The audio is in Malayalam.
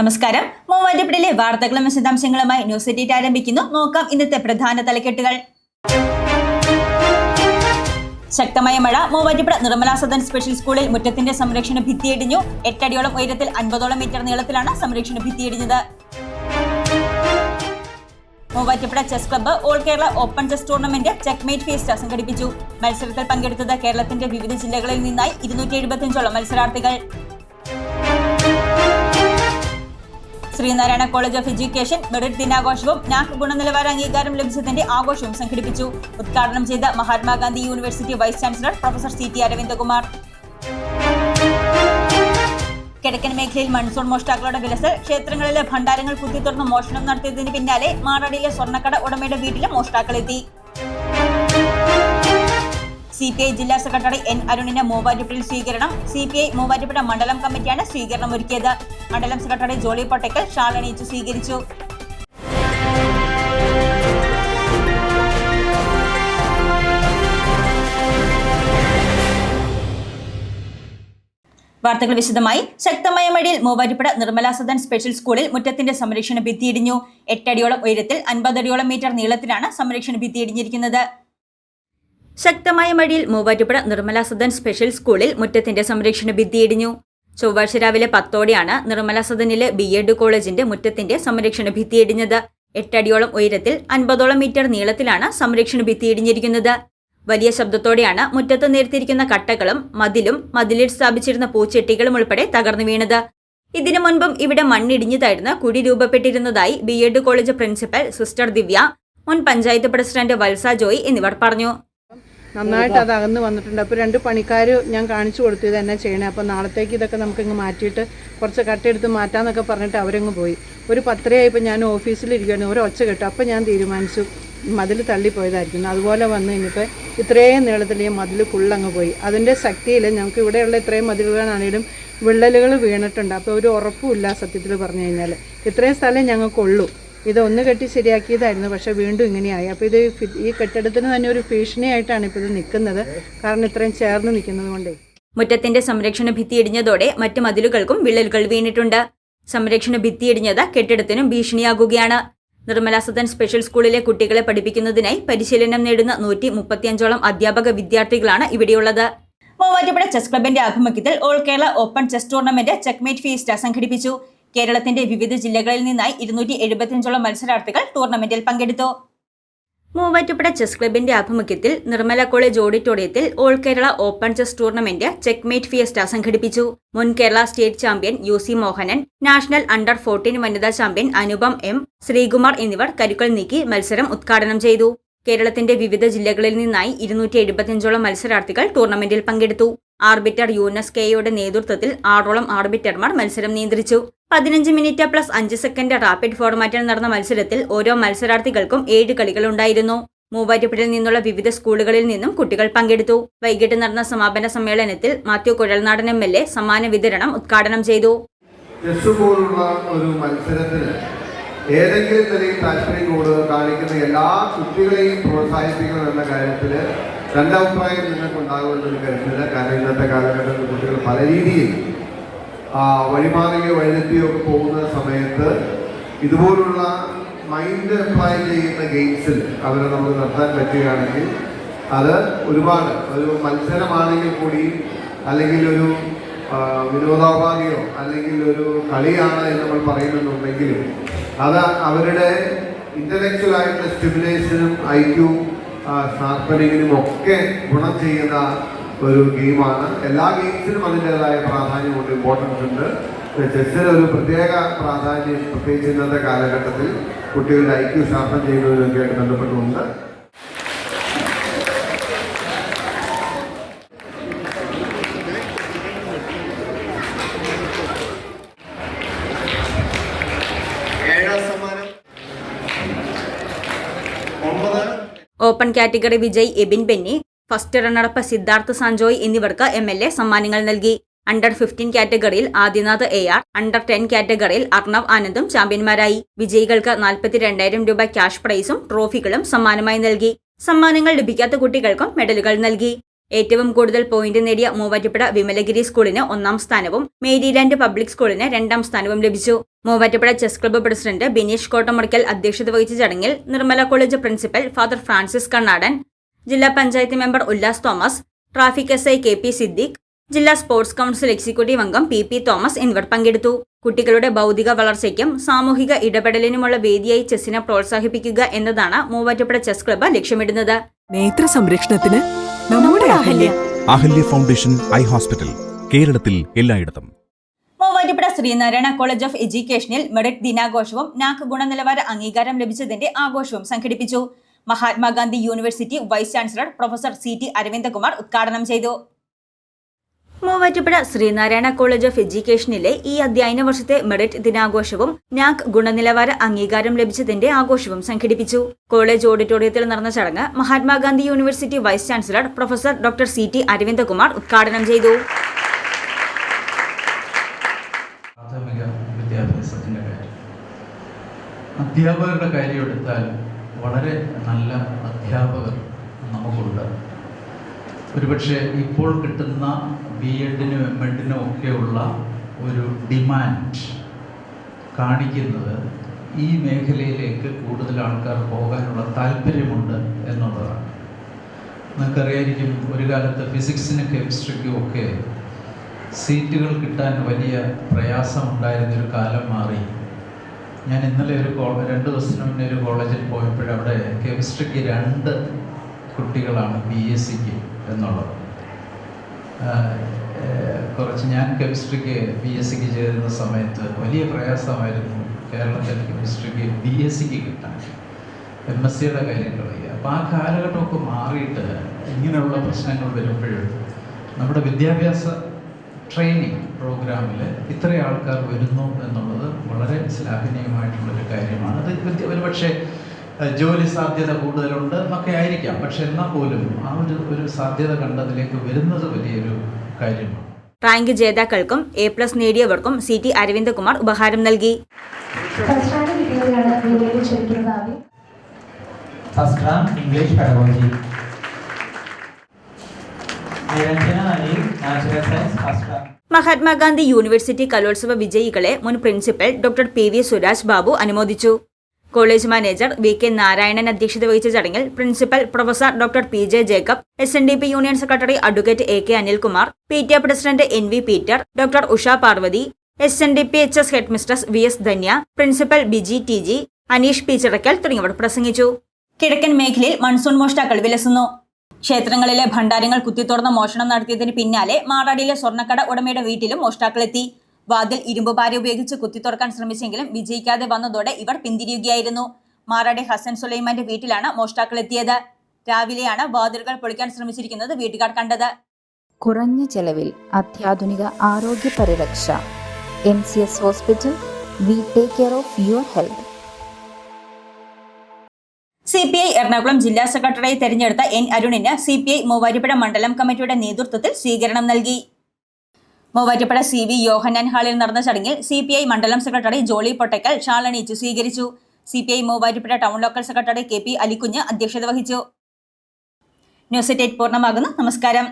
നമസ്കാരം. മൂവാറ്റുപുഴയിലെ വാർത്തകളും വിശദാംശങ്ങളുമായി ന്യൂസ് എഡിറ്റ് ആരംഭിക്കുന്നു. നോക്കാം ഇന്നത്തെ പ്രധാന തലക്കെട്ടുകൾ. ശക്തമായ മഴ. മൂവാറ്റുപുഴ നിർമ്മലാ സദൻ സ്പെഷ്യൽ സ്കൂളിൽ മുറ്റത്തിന്റെ സംരക്ഷണ ഭിത്തിയിടിഞ്ഞു എട്ടടിയോളം ഉയരത്തിൽ അൻപതോളം മീറ്റർ നീളത്തിലാണ് സംരക്ഷണ ഭിത്തിയിടിഞ്ഞത് Muvattupuzha chess club all Kerala open chess tournament checkmate feast സംഘടിപ്പിച്ചു. മത്സരത്തിൽ പങ്കെടുത്തത് കേരളത്തിന്റെ വിവിധ ജില്ലകളിൽ നിന്നായി ഇരുന്നൂറ്റി എഴുപത്തിയഞ്ചോളം മത്സരാർത്ഥികൾ. Sree Narayana college of education merit ദിനാഘോഷവും NAAC ഗുണനിലവാര അംഗീകാരം ലഭിച്ചതിന്റെ ആഘോഷവും സംഘടിപ്പിച്ചു. ഉദ്ഘാടനം ചെയ്ത Mahatma Gandhi university vice chancellor professor C T Aravindakumar. കിഴക്കൻ മേഖലയിൽ മൺസൂൺ മോഷ്ടാക്കളുടെ വിലസൽ ക്ഷേത്രങ്ങളിലെ ഭണ്ഡാരങ്ങൾ കുത്തിത്തുറന്ന് മോഷണം നടത്തിയതിന് പിന്നാലെ മാറാടിയിലെ സ്വർണക്കട ഉടമയുടെ വീട്ടിലും മോഷ്ടാക്കളെത്തി. സി പി ഐ ജില്ലാ സെക്രട്ടറി എൻ അരുണിന് മൂവാറ്റുപുഴയിൽ സ്വീകരണം. സി പി ഐ മൂവാറ്റുപുഴ മണ്ഡലം കമ്മിറ്റിയാണ് സ്വീകരണം ഒരുക്കിയത്. മണ്ഡലം സെക്രട്ടറി ജോളി പൊട്ടക്കൽ ഷാൾ അണിയിച്ചു സ്വീകരിച്ചു. വാർത്തകൾ വിശദമായി. ശക്തമായ മഴയിൽ മൂവാറ്റുപുഴ നിർമ്മല സദൻ സ്പെഷ്യൽ സ്കൂളിൽ മുറ്റത്തിന്റെ സംരക്ഷണ ഭിത്തിയിടിഞ്ഞു. എട്ടടിയോളം ഉയരത്തിൽ അൻപതടിയോളം മീറ്റർ നീളത്തിലാണ് സംരക്ഷണ ഭിത്തി ഇടിഞ്ഞിരിക്കുന്നത് ശക്തമായ മഴയിൽ മൂവാറ്റുപുഴ നിർമ്മല സദൻ സ്പെഷ്യൽ സ്കൂളിൽ മുറ്റത്തിന്റെ സംരക്ഷണ ഭിത്തിയിടിഞ്ഞു ചൊവ്വാഴ്ച രാവിലെ പത്തോടെയാണ് നിർമ്മല സദനിലെ ബി എഡ് കോളേജിന്റെ മുറ്റത്തിന്റെ സംരക്ഷണ ഭിത്തിയിടിഞ്ഞത് എട്ടടിയോളം ഉയരത്തിൽ അൻപതോളം മീറ്റർ നീളത്തിലാണ് സംരക്ഷണ ഭിത്തിയിടിഞ്ഞിരിക്കുന്നത് വലിയ ശബ്ദത്തോടെയാണ് മുറ്റത്ത് നിരത്തിയിരിക്കുന്ന കട്ടകളും മതിലും മതിലിൽ സ്ഥാപിച്ചിരുന്ന പൂച്ചെട്ടികളും ഉൾപ്പെടെ തകർന്നു വീണത്. ഇതിനു മുൻപും ഇവിടെ മണ്ണിടിഞ്ഞതായിരുന്ന കുഴി രൂപപ്പെട്ടിരുന്നതായി B Ed college principal sister Divya മുൻ പഞ്ചായത്ത് പ്രസിഡന്റ് വത്സ ജോയ് എന്നിവർ പറഞ്ഞു. നന്നായിട്ട് അത് അകന്ന് വന്നിട്ടുണ്ട്. അപ്പോൾ രണ്ട് പണിക്കാർ ഞാൻ കാണിച്ചു കൊടുത്തു ഇത് എന്നാ ചെയ്യണേ. അപ്പോൾ നാളത്തേക്ക് ഇതൊക്കെ നമുക്കിങ്ങ് മാറ്റിയിട്ട് കുറച്ച് കട്ടെടുത്ത് മാറ്റാമെന്നൊക്കെ പറഞ്ഞിട്ട് അവരങ്ങ് പോയി. ഒരു പത്തരയായപ്പോൾ ഞാൻ ഓഫീസിലിരിക്കുകയാണ് ഒരു ഒച്ച കേട്ടു. അപ്പോൾ ഞാൻ തീരുമാനിച്ചു. മതിൽ തള്ളിപ്പോയതായിരിക്കും അതുപോലെ വന്ന് കഴിഞ്ഞപ്പോൾ ഇത്രയും നീളത്തിൽ ഈ മതിൽ ഫുള്ളങ്ങ് പോയി. അതിന്റെ ശക്തിയിൽ ഞങ്ങൾക്ക് ഇവിടെയുള്ള ഇത്രയും മതിലുകളാണെങ്കിലും വിള്ളലുകൾ വീണിട്ടുണ്ട്. അപ്പോൾ ഒരു ഉറപ്പുമില്ല സത്യത്തിൽ പറഞ്ഞു കഴിഞ്ഞാൽ ഇത്രയും സ്ഥലം ഞങ്ങൾക്കുള്ളൂ. ഇത് ഒന്ന് കെട്ടി ശരിയാക്കിയതായിരുന്നു. പക്ഷേ വീണ്ടും ഇങ്ങനെയായി. അപ്പോൾ ഇത് ഈ കെട്ടിടത്തിന് തന്നെ ഒരു ഭീഷണിയായിട്ടാണ് ഇപ്പോൾ ഇത് നിൽക്കുന്നത്. കാരണം ഇത്രയും ചേർന്ന് നിൽക്കുന്നത് കൊണ്ടേ. മുറ്റത്തിന്റെ സംരക്ഷണ ഭിത്തി ഇടിഞ്ഞതോടെ മറ്റു മതിലുകൾക്കും വിള്ളലുകൾ വീണിട്ടുണ്ട്. സംരക്ഷണ ഭിത്തി ഇടിഞ്ഞത് കെട്ടിടത്തിനും ഭീഷണിയാകുകയാണ്. നിർമ്മല സദൻ സ്പെഷ്യൽ സ്കൂളിലെ കുട്ടികളെ പഠിപ്പിക്കുന്നതിനായി പരിശീലനം നേടുന്ന നൂറ്റി മുപ്പത്തിയഞ്ചോളം അധ്യാപക വിദ്യാർത്ഥികളാണ് ഇവിടെയുള്ളത്. മൂവാറ്റുപുഴ ചെസ് ക്ലബിന്റെ ആഭിമുഖ്യത്തിൽ all Kerala open chess tournament checkmate feast സംഘടിപ്പിച്ചു. കേരളത്തിന്റെ വിവിധ ജില്ലകളിൽ നിന്നായി ഇരുന്നൂറ്റി എഴുപത്തിയഞ്ചോളം മത്സരാർത്ഥികൾ ടൂർണമെന്റിൽ പങ്കെടുത്തു. മൂവാറ്റുപുഴ ചെസ് ക്ലബിന്റെ ആഭിമുഖ്യത്തിൽ നിർമ്മല കോളേജ് ഓഡിറ്റോറിയത്തിൽ all Kerala open chess tournament checkmate fiesta സംഘടിപ്പിച്ചു. മുൻ Kerala state champion U C Mohanan national under fourteen വനിതാ ചാമ്പ്യൻ അനുപം എം ശ്രീകുമാർ എന്നിവർ കരുക്കൾ നീക്കി മത്സരം ഉദ്ഘാടനം ചെയ്തു. കേരളത്തിന്റെ വിവിധ ജില്ലകളിൽ നിന്നായി ഇരുന്നൂറ്റി എഴുപത്തിയഞ്ചോളം മത്സരാർത്ഥികൾ ടൂർണമെന്റിൽ പങ്കെടുത്തു. ആർബിറ്റർ യൂനസ് കെയുടെ നേതൃത്വത്തിൽ ആറോളം ആർബിറ്റർമാർ മത്സരം നിയന്ത്രിച്ചു. പതിനഞ്ച് മിനിറ്റ് പ്ലസ് അഞ്ച് സെക്കൻഡ് റാപ്പിഡ് ഫോർമാറ്റിൽ നടന്ന മത്സരത്തിൽ ഓരോ മത്സരാർത്ഥികൾക്കും ഏഴ് കളികളുണ്ടായിരുന്നു. മൂവാറ്റുപുഴയിൽ നിന്നുള്ള വിവിധ സ്കൂളുകളിൽ നിന്നും കുട്ടികൾ പങ്കെടുത്തു. വൈകിട്ട് നടന്ന സമാപന സമ്മേളനത്തിൽ Mathew Kuzhalnadan M L A സമ്മാന വിതരണം ഉദ്ഘാടനം ചെയ്തു. ചെസ് ഒരു മത്സരത്തിന് ഏതെങ്കിലും നിലയിൽ താല്പര്യം കൂടുതൽ കാണിക്കുന്ന എല്ലാ കുട്ടികളെയും പ്രോത്സാഹിപ്പിക്കണം എന്ന കാര്യത്തിൽ രണ്ടഭിപ്രായം നിങ്ങൾക്കുണ്ടാകുമെന്ന് കരുതുന്നില്ല കാരണം ഇന്നത്തെ കാലഘട്ടത്തിൽ കുട്ടികൾ പല രീതിയിൽ ആ, വഴിമാറുകയോ വഴിതെറ്റിയോ ഒക്കെ പോകുന്ന സമയത്ത് ഇതുപോലുള്ള മൈൻഡ് അപ്ലൈ ചെയ്യുന്ന ഗെയിംസിൽ അവരെ നമുക്ക് നടത്താൻ പറ്റുകയാണെങ്കിൽ അത് ഒരുപാട് ഒരു മത്സരമാണെങ്കിൽ കൂടി അല്ലെങ്കിൽ ഒരു വിനോദോപാധിയോ അല്ലെങ്കിൽ ഒരു കളിയാണ് എന്ന് നമ്മൾ പറയുന്നുണ്ടെങ്കിലും അത് അവരുടെ ഇന്റലക്ച്വൽ ആയിട്ടുള്ള സ്റ്റിമുലേഷനും ഐ ക്യു ഷാർപ്പനിങ്ങിനും ഒക്കെ ഗുണം ചെയ്യുന്ന ഒരു ഗെയിമാണ്. എല്ലാ ഗെയിംസിനും അതിന്റെതായ പ്രാധാന്യമുണ്ട് ഇമ്പോർട്ടൻസ് ഉണ്ട്. ചെസ്സിന് ഒരു പ്രത്യേക പ്രാധാന്യം പ്രത്യേകിച്ച് ഇന്നത്തെ കാലഘട്ടത്തിൽ കുട്ടികളുടെ ഐ ക്യു ശാസ്ത്രം ചെയ്യുന്നതിനൊക്കെ ആയിട്ട് ബന്ധപ്പെട്ടുകൊണ്ട് ഏഴാം സമ്മാനം. ഒമ്പത്. Open category Vijay Abin Benny first runner up Siddhartha Sanjoy എന്നിവർക്ക് എം എൽ എ സമ്മാനങ്ങൾ നൽകി. അണ്ടർ ഫിഫ്റ്റീൻ കാറ്റഗറിയിൽ Adinath A R under ten കാറ്റഗറിയിൽ അർണവ് ആനന്ദും ചാമ്പ്യന്മാരായി. വിജയികൾക്ക് നാൽപ്പത്തിരണ്ടായിരം രൂപ ക്യാഷ് പ്രൈസും ട്രോഫികളും സമ്മാനമായി നൽകി. സമ്മാനങ്ങൾ ലഭിക്കാത്ത കുട്ടികൾക്കും മെഡലുകൾ നൽകി. ഏറ്റവും കൂടുതൽ പോയിന്റ് നേടിയ മൂവാറ്റുപുഴ വിമലഗിരി സ്കൂളിന് ഒന്നാം സ്ഥാനവും മേരിലാൻഡ് പബ്ലിക് സ്കൂളിന് രണ്ടാം സ്ഥാനവും ലഭിച്ചു. Muvattupuzha chess club president Bineesh Kottamurickal അധ്യക്ഷത വഹിച്ച ചടങ്ങിൽ Nirmala college principal father Francis Kannadan ജില്ലാ panchayat member Ullas Thomas traffic S I K P Siddique ജില്ലാ സ്പോർട്സ് കൗൺസിൽ എക്സിക്യൂട്ടീവ് അംഗം പി പി തോമസ് എന്നിവർ പങ്കെടുത്തു. കുട്ടികളുടെ ഭൗതിക വളർച്ചയ്ക്കും സാമൂഹിക ഇടപെടലിനുമുള്ള വേദിയായി ചെസ്സിനെ പ്രോത്സാഹിപ്പിക്കുക എന്നതാണ് മൂവാറ്റുപുഴ ചെസ് ക്ലബ്ബ് ലക്ഷ്യമിടുന്നത്. നേത്ര സംരക്ഷണത്തിന് നമ്മുടെ Ahalya. Ahalya. Foundation eye hospital കേരളത്തിൽ എല്ലായിടത്തും. മൂവാറ്റുപുഴ ശ്രീനാരായണ കോളേജ് ഓഫ് എഡ്യൂക്കേഷനിൽ മെറിറ്റ് ദിനാഘോഷവും നാക് ഗുണനിലവാര അംഗീകാരം ലഭിച്ചതിന്റെ ആഘോഷവും സംഘടിപ്പിച്ചു. Mahatma Gandhi university vice chancellor professor C T Aravindakumar ഉദ്ഘാടനം ചെയ്തു. മൂവാറ്റുപുഴ ശ്രീനാരായണ കോളേജ് ഓഫ് എഡ്യൂക്കേഷനിലെ ഈ അധ്യയന വർഷത്തെ മെറിറ്റ് ദിനാഘോഷവും നാക് ഗുണനിലവാര അംഗീകാരം ലഭിച്ചതിന്റെ ആഘോഷവും സംഘടിപ്പിച്ചു. കോളേജ് ഓഡിറ്റോറിയത്തിൽ നടന്ന ചടങ്ങ് Mahatma Gandhi university vice chancellor professor doctor C T Aravindakumar ഉദ്ഘാടനം ചെയ്തു. അധ്യാപകരുടെ കാര്യം എടുത്താൽ വളരെ നല്ല അധ്യാപകർ നമുക്കുണ്ട്. ഒരുപക്ഷെ ഇപ്പോൾ കിട്ടുന്ന ബി എഡിനും എം എഡിനും ഒക്കെയുള്ള ഒരു ഡിമാൻഡ് കാണിക്കുന്നത് ഈ മേഖലയിലേക്ക് കൂടുതൽ ആൾക്കാർ പോകാനുള്ള താല്പര്യമുണ്ട് എന്നുള്ളതാണ്. നിങ്ങൾക്കറിയായിരിക്കും ഒരു കാലത്ത് ഫിസിക്സിനും കെമിസ്ട്രിക്കും ഒക്കെ സീറ്റുകൾ കിട്ടാൻ വലിയ പ്രയാസമുണ്ടായിരുന്നൊരു കാലം മാറി. ഞാൻ ഇന്നലെ ഒരു രണ്ട് ദിവസത്തിന് മുന്നേ ഒരു കോളേജിൽ പോയപ്പോൾ അവിടെ കെമിസ്ട്രിക്ക് രണ്ട് കുട്ടികളാണ് ബി എസ് സിക്ക് എന്നുള്ളത് കുറച്ച് ഞാൻ കെമിസ്ട്രിക്ക് ബി എസ് സിക്ക് ചേരുന്ന സമയത്ത് വലിയ പ്രയാസമായിരുന്നു കേരളത്തിൽ കെമിസ്ട്രിക്ക് ബി എസ് സിക്ക് കിട്ടാൻ. എം എസ് സിയുടെ കാര്യം അപ്പോൾ ആ കാലഘട്ടമൊക്കെ മാറിയിട്ട് ഇങ്ങനെയുള്ള പ്രശ്നങ്ങൾ വരുമ്പോഴും നമ്മുടെ വിദ്യാഭ്യാസ ട്രെയിനിങ് പ്രോഗ്രാമിൽ ഇത്ര ആൾക്കാർ വരുന്നു എന്നുള്ളത് വളരെ ശ്ലാഘനീയമായിട്ടുള്ളൊരു കാര്യമാണ്. അത് ഒരു ഒരുപക്ഷെ ജോലി സാധ്യത കൂടുതലുണ്ട് എന്നൊക്കെ ആയിരിക്കാം. പക്ഷെ എന്നാൽ പോലും ആ ഒരു ഒരു സാധ്യത കണ്ടതിലേക്ക് വരുന്നത് വലിയൊരു കാര്യമാണ്. റാങ്ക് ജേതാക്കൾക്കും എ പ്ലസ് നേടിയവർക്കും സി ടി അരവിന്ദകുമാർ ഉപഹാരം നൽകി. First rank English pedagogy Niranjana Anil Mahatma Gandhi university കലോത്സവ വിജയികളെ മുൻ principal doctor P V Suraj Babu അനുമോദിച്ചു. College manager V K Narayanan അധ്യക്ഷത വഹിച്ച ചടങ്ങിൽ principal professor doctor P J Jacob S N D P union secretary advocate A K Anilkumar P T A president N V Peter doctor Usha Parvathy S N D P H S head mistress V S Dhanya principal Biji T G Aneesh P Chirakkal തുടങ്ങിയവർ പ്രസംഗിച്ചു. കിഴക്കൻ മേഖലയിൽ മൺസൂൺ മോഷ്ടാക്കൾ വിലസുന്നു. ക്ഷേത്രങ്ങളിലെ ഭണ്ഡാരങ്ങൾ കുത്തിത്തുറന്ന് മോഷണം നടത്തിയതിന് പിന്നാലെ മാറാടിയിലെ സ്വർണക്കട ഉടമയുടെ വീട്ടിലും മോഷ്ടാക്കളെത്തി. വാതിൽ ഇരുമ്പുപാര ഉപയോഗിച്ച് കുത്തിത്തുറക്കാൻ ശ്രമിച്ചെങ്കിലും വിജയിക്കാതെ വന്നതോടെ ഇവർ പിന്തിരിയുകയായിരുന്നു. മാറാടി ഹസൻ സുലൈമാന്റെ വീട്ടിലാണ് മോഷ്ടാക്കളെത്തിയത്. രാവിലെയാണ് വാതിലുകൾ പൊളിക്കാൻ ശ്രമിച്ചിരിക്കുന്നത് വീട്ടുകാർ കണ്ടത്. കുറഞ്ഞ ചെലവിൽ അത്യാധുനിക ആരോഗ്യ പരിരക്ഷ. M C S hospital we take care of your health. C P I Ernakulam ജില്ലാ സെക്രട്ടറിയായി തെരഞ്ഞെടുത്ത എൻ അരുണിന് സി പി ഐ മൂവാറ്റുപുഴ മണ്ഡലം കമ്മിറ്റിയുടെ നേതൃത്വത്തിൽ സ്വീകരണം നൽകി. മൂവാറ്റുപുഴ സി വി യോഹന്നാൻ ഹാളിൽ നടന്ന ചടങ്ങിൽ സി പി ഐ മണ്ഡലം സെക്രട്ടറി ജോളി പൊട്ടക്കൽ ഷാളണിയിച്ചു സ്വീകരിച്ചു. C P I Muvattupuzha town local secretary K P Alikunju അധ്യക്ഷത വഹിച്ചു. ന്യൂസ് എറ്റ് പൂർണമാകുന്നു. നമസ്കാരം.